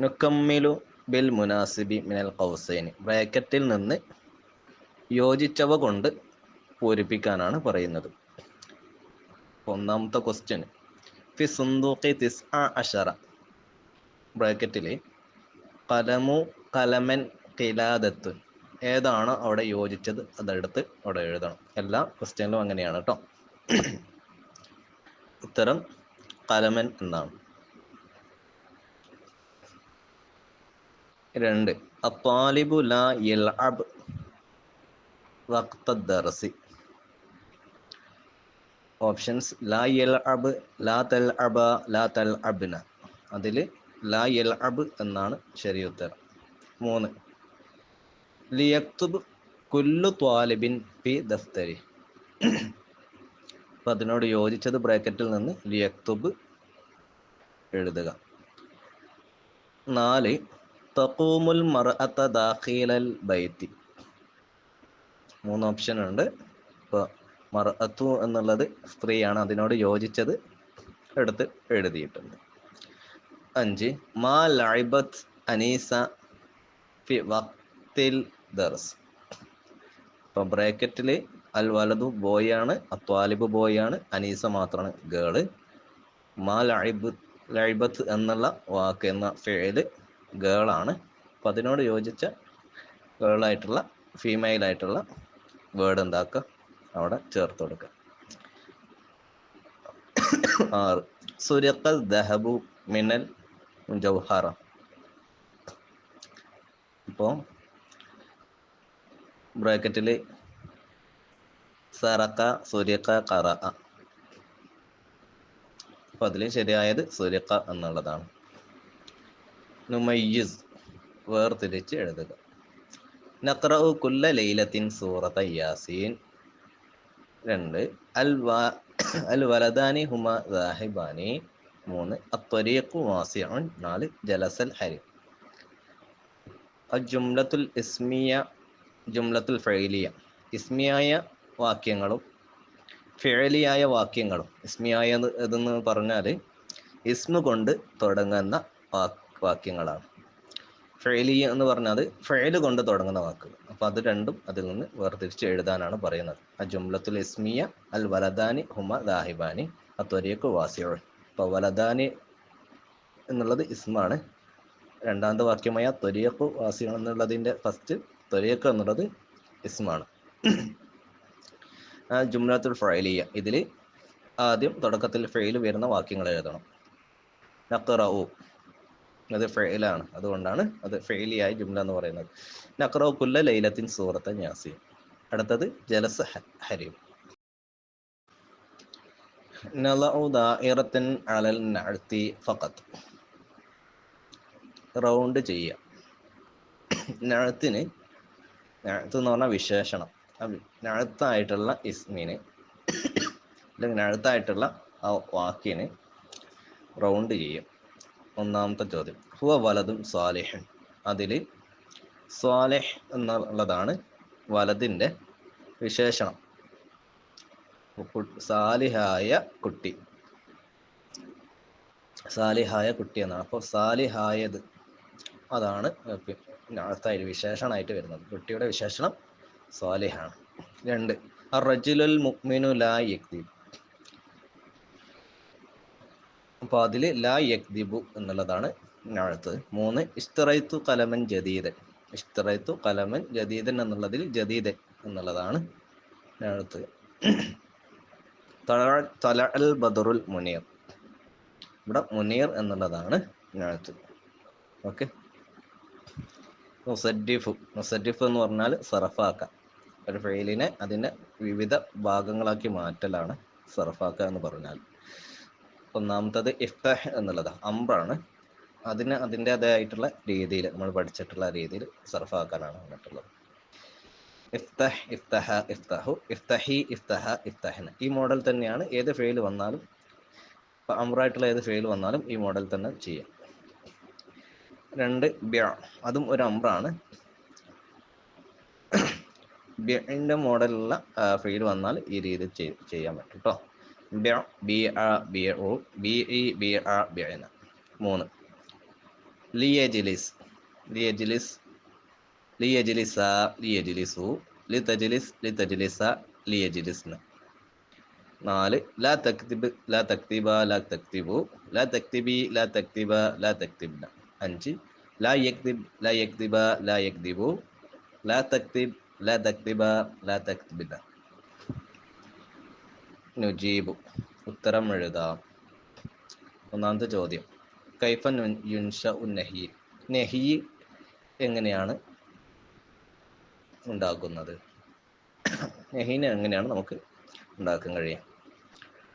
നുക്കമ്മിലു bill മുനാസിബി മിനൽ കൗസൈനി ബ്രാക്കറ്റിൽ നിന്ന് യോജിച്ചവ കൊണ്ട് പൂരിപ്പിക്കാനാണ് പറയുന്നത്. ഒന്നാമത്തെ ക്വസ്റ്റ്യൻ ഫി സുന്ദൂഖി തിസ് അഷറ. ബ്രാക്കറ്റിൽ കലമു കലമൻ കിലാദത്ത് ഏതാണ് അവിടെ യോജിച്ചത്? അതെടുത്ത് അവിടെ എഴുതണം. എല്ലാ ക്വസ്റ്റ്യനിലും അങ്ങനെയാണ് കേട്ടോ ഉത്തരം കലമൻ എന്നാണ്. രണ്ട്. അത്താലിബു ലാ യൽഅബ് വഖ്ത ദർസി. ഓപ്ഷൻസ്. ലാ യൽഅബ് ലാ തൽഅബ ലാ തൽഅബ്ന. അതിൽ ലാ യൽഅബ് എന്നാണ് ശരി ഉത്തരം. മൂന്ന്. ലിയക്തുബ് കുല്ലു ത്വാലിബിൻ പി ദഫ്തരി. അപ്പം അതിനോട് യോജിച്ചത് ബ്രാക്കറ്റിൽ നിന്ന് ലിയക്തുബ് എഴുതുക. നാല്. തഖൂമുൽ ദാഖീലൽ ബൈത്തി. മൂന്ന് ഓപ്ഷൻ ഉണ്ട്. ഇപ്പോൾ മർഅത്തു എന്നുള്ളത് സ്ത്രീയാണ് അതിനോട് യോജിച്ചത് എടുത്ത് എഴുതിയിട്ടുണ്ട്. അഞ്ച് മാ ലൈബത്ത് അനീസ ഫി വക്തിൽ ദർസ്. ഇപ്പം ബ്രാക്കറ്റിൽ അൽ വലതു ബോയ് ആണ് അത്വാലിബ് ബോയ് ആണ് അനീസ മാത്രമാണ് ഗേൾ. മാ ലൈബ് ലൈബത്ത് എന്നുള്ള വാക്ക് എന്ന ഫേൽ ഗേളാണ്. അപ്പം അതിനോട് യോജിച്ച ഗേളായിട്ടുള്ള ഫീമെയിൽ ആയിട്ടുള്ള വേർഡ് എന്താക്കുക? അവിടെ ചേർത്ത് കൊടുക്കുക. ആറ്. സുരക്കൽ ദഹബു മിനൽ ജൗഹറ. ഇപ്പോൾ ബ്രാക്കറ്റിൽ സറക്ക സുരക്ക കറ അപ്പോൾ അതിൽ ശരിയായത് സുരക്ക എന്നുള്ളതാണ്. നുമയ്യിസ്. വേർതിരിച്ച് എഴുതുക. നക്രഉ കുല്ല ലൈലത്തിൻ സൂറത്ത യാസീൻ. രണ്ട്. അൽ വാ അൽ വലദാനി ഹുമ ദാഹിബാനി. മൂന്ന്. അത്വരീഖു വാസിഉൻ. നാല്. ജലസൽ ഹരി. ജുംലത്തുൽ ഇസ്മിയ ജുംലത്തുൽ ഫെയിലിയ ഇസ്മിയായ വാക്യങ്ങളും ഫെയിലിയായ വാക്യങ്ങളും. ഇസ്മിയായ എന്ന് പറഞ്ഞാൽ ഇസ്മു കൊണ്ട് തുടങ്ങുന്ന വാക്യങ്ങളാണ്. ഫെയിലിയ എന്ന് പറഞ്ഞാൽ ഫെയിൽ കൊണ്ട് തുടങ്ങുന്ന വാക്കുകൾ അപ്പോൾ അത് രണ്ടും അതിൽ നിന്ന് വേർതിരിച്ച് എഴുതാനാണ് പറയുന്നത്. ആ ജുംലത്തുൽ ഇസ്മിയ അൽ വലദാനി ഹുമ ദാഹിബാനി അത്വരിയക്കു വാസിയോൾ അപ്പോൾ വലദാനി എന്നുള്ളത് ഇസ്മാണ്. രണ്ടാമത്തെ വാക്യമായ ത്വരിയക്കു വാസിയോൾ എന്നുള്ളതിന്റെ ഫസ്റ്റ് ത്വരിയക്കു എന്നുള്ളത് ഇസ്മാണ്. ജുംലത്തുൽ ഫൈലിയ ഇതിൽ ആദ്യം തുടക്കത്തിൽ ഫെയിൽ വരുന്ന വാക്യങ്ങൾ എഴുതണം. നക്കറു അത് ഫെയിലാണ്. അതുകൊണ്ടാണ് അത് ഫെയിലിയായ ജുംല എന്ന് പറയുന്നത്. നക്രോ കുല്ല ലൈലത്തിൻ സൂറത്ത് ഞാസി അടുത്തത് ജലസ ഹരീം. നലഉ ദാഇറത്തിൻ അലൽ റൗണ്ട് ചെയ്യുക. നഴത്തിന് എന്ന് പറഞ്ഞാൽ വിശേഷണം. നഴത്തായിട്ടുള്ള ഇസ്മിന് അല്ലെങ്കിൽ നഴത്തായിട്ടുള്ള ആ വാക്കിന് റൗണ്ട് ചെയ്യും ഒന്നാമത്തെ ചോദ്യം. ഹുവ വലതും സ്വാലിഹൻ അതിൽ സ്വാലിഹ് എന്നുള്ളതാണ് വലതിന്റെ വിശേഷണം. സാലിഹായ കുട്ടി. സാലിഹായ കുട്ടി എന്നാണ്. അപ്പോൾ സാലിഹായത് അതാണ് അടുത്തായി വിശേഷണമായിട്ട് വരുന്നത്. കുട്ടിയുടെ വിശേഷണം സ്വാലിഹാണ് രണ്ട്. അറജിലുൽ മുക്മിനു ലാ അപ്പോൾ അതിൽ ലാ യക്ദിബു എന്നുള്ളതാണ് അടുത്തത് മൂന്ന് ഇഷ്തറൈത്തു കലമൻ ജദീദൻ. ഇഷ്തറൈത്തു കലമൻ ജദീദൻ എന്നുള്ളതിൽ ജദീദൻ എന്നുള്ളതാണ് അടുത്തത് തല അൽ ബദറുൽ മുനീർ. ഇവിടെ മുനീർ എന്നുള്ളതാണ് അടുത്തത് ഓക്കെ. മുസഡിഫു മുസഡിഫ് എന്ന് പറഞ്ഞാൽ സറഫാക്ക. ഒരു ഫെയിലിനെ അതിന്റെ വിവിധ ഭാഗങ്ങളാക്കി മാറ്റലാണ് സറഫാക്ക എന്ന് പറഞ്ഞാൽ. ഒന്നാമത്തത് ഇഫ്താഹ് എന്നുള്ളത് അമ്രാണ്. അതിന് അതിന്റെതായിട്ടുള്ള രീതിയിൽ നമ്മൾ പഠിച്ചിട്ടുള്ള രീതിയിൽ സർഫാക്കാനാണ് വന്നിട്ടുള്ളത്. ഇഫ്തഹ് ഇഫ്തഹ ഇഫ്തഹു ഇഫ്തഹി ഇഫ്തഹ ഇഫ്തഹന ഈ മോഡൽ തന്നെയാണ് ഏത് ഫെയിൽ വന്നാലും ഇപ്പം അമ്രായിട്ടുള്ള ഏത് ഫെയിൽ വന്നാലും ഈ മോഡൽ തന്നെ ചെയ്യാം. രണ്ട് ബ്യ അതും ഒരു അമ്രാണ്. ബ്യന്റെ മോഡലുള്ള ഫെയിൽ വന്നാൽ ഈ രീതിയിൽ ചെയ്യാൻ പറ്റും കേട്ടോ ബി ബി ആ ബി ഒ ബി ഇ ബി ആ ബിഅന മൂന്ന്. ലിയജിലിസ് ലിയജിലിസ് ലിയജിലിസ ലിയജിലിസു ലിതജിലിസ് ലിതജിലിസ ലിയജിലിസ്ന് നാല്. ലാ തക്തിബ് ലാ തക്തിബ ലാ തക്തിബു ലാ തക്തിബി ലാ തക്തിബ ലാ തക്തിബ്ന അഞ്ച്. ലാ യക്തിബ് ലാ യക്തിബ ലാ യക്തിബു ലാ തക്തിബ് ലാ തക്തിബ ലാ തക്തിബിന നുജീബു. ഉത്തരം എഴുതാം. ഒന്നാമത്തെ ചോദ്യം. കൈഫ യുൻഷ ഉൻ നഹി. എങ്ങനെയാണ് ഉണ്ടാക്കുന്നത്? നെഹീനെ എങ്ങനെയാണ് നമുക്ക് ഉണ്ടാക്കാൻ കഴിയാം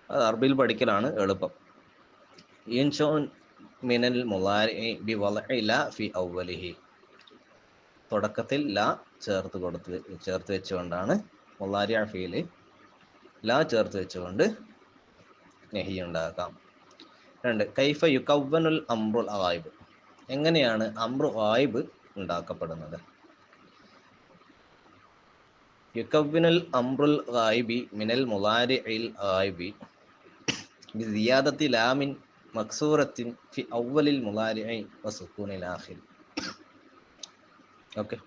അത് അറബിയിൽ പഠിക്കലാണ് എളുപ്പം. യുൻഷോൻ മിനൽ മുലാരി ബി ഔവലിഹി. തുടക്കത്തിൽ ല ചേർത്ത് കൊടുത്ത് ചേർത്ത് വെച്ചുകൊണ്ടാണ് മുലാരി ഫീൽ ല ചേർത്ത് വെച്ചുകൊണ്ട് നെഹി ഉണ്ടാക്കാം രണ്ട് കൈഫ യുക്കവ്വനുൽ അമ്രുൽ ആയിബ് എങ്ങനെയാണ് അമ്രു വായിബ് ഉണ്ടാക്കപ്പെടുന്നത്? യുക്കവ്വിനുൽ അമ്രുൽ ആയിബി മിനൽ മുലാരിഇൽ ആയിബി ബിസിയാദത്തി ലാമിൻ മക്സൂറത്തിൻ ഫി ഔവലിൽ മുലാരി മുലാരിഇ വസുക്കൂനിൽ ആഖിർ. ഓക്കെ.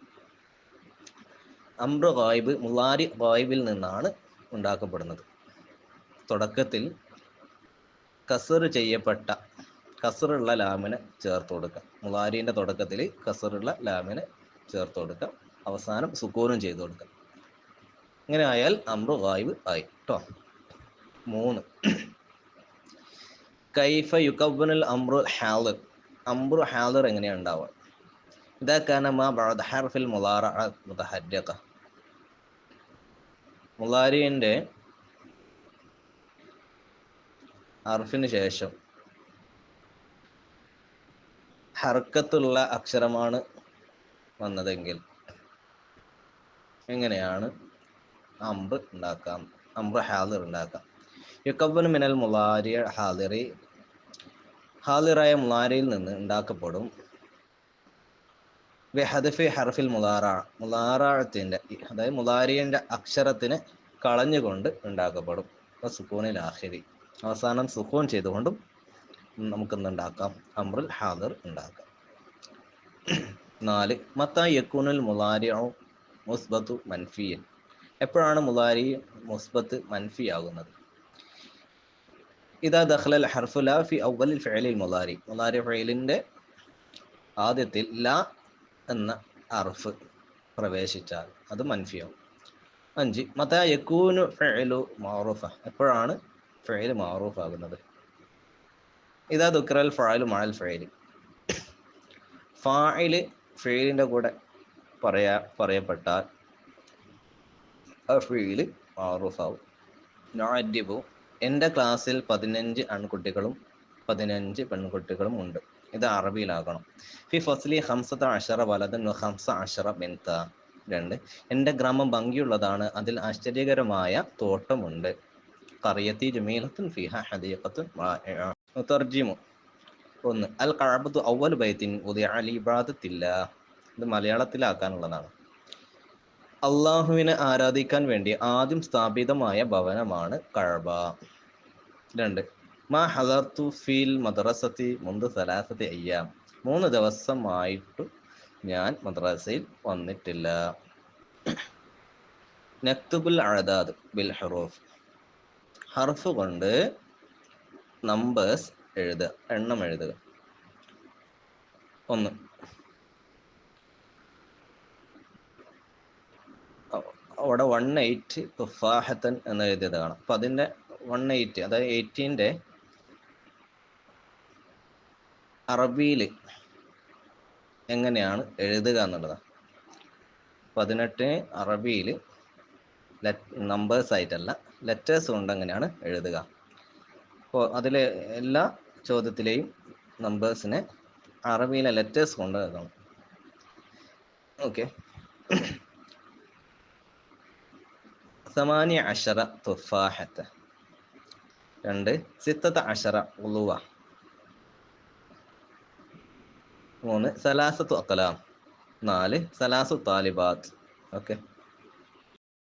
അമ്രു ഗായിബ് മുലാരി ഗായിബിൽ നിന്നാണ് ഉണ്ടാക്കപ്പെടുന്നത്. തുടക്കത്തിൽ കസർ ചെയ്യപ്പെട്ട കസറുള്ള ലാമിന് ചേർത്ത് കൊടുക്കാം മുളാരീന്റെ തുടക്കത്തിൽ കസറുള്ള ലാമിന് ചേർത്ത് കൊടുക്കാം അവസാനം സുക്കൂനും ചെയ്ത് കൊടുക്കാം ഇങ്ങനെ ആയാൽ അമ്രു വായു ആയി. കേട്ടോ മൂന്ന്. കൈഫ യുക്കവ്വനുൽ അമ്രു ഹാലർ അമ്രു ഹാലർ എങ്ങനെയാണ് ഉണ്ടാവുക? ഇതാക്കാനമ്മ ബഅദ ഹർഫിൽ മുലാറ മുതഹർരിക മുലാരിന്റെ ഹർഫിന് ശേഷം ഹർക്കത്തുള്ള അക്ഷരമാണ് വന്നതെങ്കിൽ എങ്ങനെയാണ് അമ്പ് ഉണ്ടാക്കാം അമ്പ് ഹാലിർ ഉണ്ടാക്കാം. യുക്കബിന് മിനൽ മുളാരിയ ഹാലിറി ഹാലിറായ മുളാരിയിൽ നിന്ന് ഉണ്ടാക്കപ്പെടും. ബെഹദഫി ഹർഫിൽ മുലാറ മുലാറാഴത്തിന്റെ അതായത് മുലാരിയന്റെ അക്ഷരത്തിന് കളഞ്ഞുകൊണ്ട് ഉണ്ടാക്കപ്പെടും. അപ്പൊ സുക്കൂനിൽ ആഹിരി അവസാനം സുക്കൂൻ ചെയ്തുകൊണ്ടും നമുക്കെന്തുണ്ടാക്കാം അമ്രുൽ ഹാദർ ഉണ്ടാക്കാം. നാല് മത്ത യക്കൂനുൽ മുലാരിയോ മുസ്ബത്തു മൻഫിയൻ. എപ്പോഴാണ് മുലാരി മുസ്ബത്ത് മൻഫി ആകുന്നത് ഇതാ ദഖ്ലൽ ഹർഫു ലാ ഫി അവലിൽ ഫെയിലിൽ മുലാരി മുലാരി ഫെയിലിന്റെ ആദ്യത്തിൽ ലാ എന്ന അർഫ് പ്രവേശിച്ചാൽ അത് മൻഫിയാവും. അഞ്ച് മത യക്കൂനു മാറൂഫ. എപ്പോഴാണ് ഫെയിൽ മാറൂഫ് ആകുന്നത് ഇതാ ദുക്രൽ ഫായലു മഴൽ ഫെയിൽ ഫായിൽ ഫെയിലിന്റെ കൂടെ പറയാ പറയപ്പെട്ടാൽ ആ ഫെയിൽ മാറൂഫ് ആവും എന്റെ ക്ലാസ്സിൽ പതിനഞ്ച് ആൺകുട്ടികളും പതിനഞ്ച് പെൺകുട്ടികളും ഉണ്ട്. ഇത് അറബിയിലാകണം ഫി ഫസ്ലി ഹംസത്ത് അഷറ വലതൻ ഹംസ അഷറ ബെൻത. രണ്ട്. എന്റെ ഗ്രാമം ഭംഗിയുള്ളതാണ്. അതിൽ ആശ്ചര്യകരമായ തോട്ടമുണ്ട്. കറിയത്തി ജമീലത്തുൻ ഫിഹ ഹദീഖത്തുൻ തർജിമു ഒന്ന്. അൽ കഅബത്തു അവൽ ബൈത്തിൻ ഉദയ അലി ഇബാദത്തില്ല. ഇത് മലയാളത്തിലാക്കാനുള്ളതാണ്. അള്ളാഹുവിനെ ആരാധിക്കാൻ വേണ്ടി ആദ്യം സ്ഥാപിതമായ ഭവനമാണ് കഴബ രണ്ട്. മാ ഹലർത്തു ഫീൽ മദ്രസത്തി മുന്ത് സലാസത്തി അയ്യാം. മൂന്ന് ദിവസമായിട്ട് ഞാൻ മദ്രസയിൽ വന്നിട്ടില്ല. നക്തുബുൽ അഴദാദ് ബിൽ ഹറൂഫ്. ഹർഫ് കൊണ്ട് നമ്പേഴ്സ് എഴുതുക എണ്ണം എഴുതുക. ഒന്ന്. അവിടെ വൺ എയ്റ്റ് തുഫാഹത്തൻ എന്ന് എഴുതിയത് കാണാം അപ്പൊ അതിന്റെ വൺ എയ്റ്റ് അതായത് എയ്റ്റീന്റെ അറബിയിൽ എങ്ങനെയാണ് എഴുതുക എന്നുള്ളതാണ് പതിനെട്ടിന് അറബിയിൽ നമ്പേഴ്സ് ആയിട്ടല്ല ലെറ്റേഴ്സ് കൊണ്ട് എങ്ങനെയാണ് എഴുതുക. അപ്പോൾ അതിലെ എല്ലാ ചോദ്യത്തിലെയും നമ്പേഴ്സിനെ അറബിയിലെ ലെറ്റേഴ്സ് കൊണ്ട് എഴുതണം. ഓക്കെ. സമാനി അഷറ തുഫാഹത്ത്. രണ്ട് സിത്തത്ത അഷറ ഉളുവ മൂന്ന്. സലാസത്തു അക്കലാം. നാല്. സലാസു താലിബാത്ത്. ഓക്കെ.